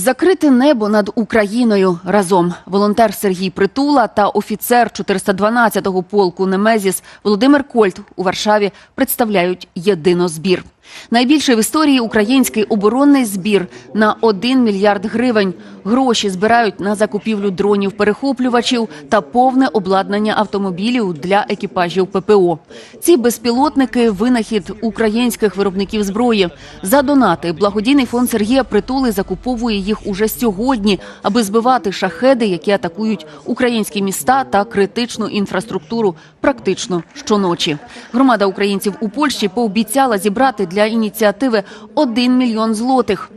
Закрити небо над Україною разом. Волонтер Сергій Притула та офіцер 412-го полку Немезіс Володимир Кольт у Варшаві представляють єдинозбір. Найбільший в історії український оборонний збір на 1 мільярд гривень. Гроші збирають на закупівлю дронів-перехоплювачів та повне обладнання автомобілів для екіпажів ППО. Ці безпілотники винахід українських виробників зброї. За донати благодійний фонд Сергія Притули закуповує їх уже сьогодні, аби збивати шахеди, які атакують українські міста та критичну інфраструктуру практично щоночі. Громада українців у Польщі пообіцяла зібрати для ініціативи 1 мільйон злотих.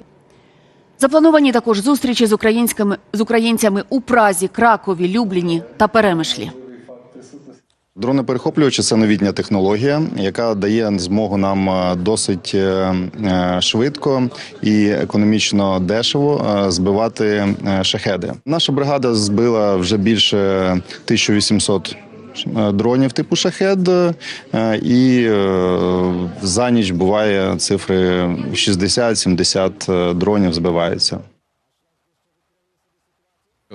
Заплановані також зустрічі з українськими з українцями у Празі, Кракові, Любліні та Перемишлі. Дрони-перехоплювачі це новітня технологія, яка дає змогу нам е, досить е, е, швидко і економічно дешево збивати шахеди. Наша бригада збила вже більше 1800 е, дронів типу шахед, е, і е, за ніч буває цифри 60-70 дронів збиваються.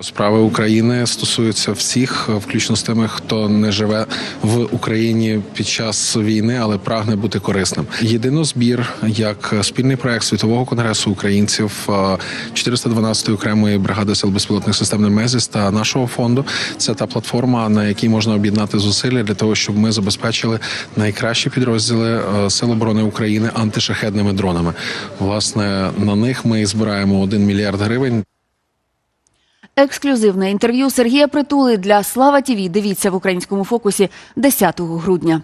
Справи України стосуються всіх, включно з тими, хто не живе в Україні під час війни, але прагне бути корисним. Єдинозбір як спільний проект світового конгресу українців, е, 412-ї окремої бригади сил безпілотних систем «Немезіс» та нашого фонду. Це та платформа, на якій можна об'єднати зусилля для того, щоб ми забезпечили найкращі підрозділи е, Сил оборони України антишахедними дронами. Власне на них ми збираємо 1 мільярд гривень. Ексклюзивне інтерв'ю Сергія Притули для Слава ТІВІ. Дивіться в українському фокусі 10 грудня.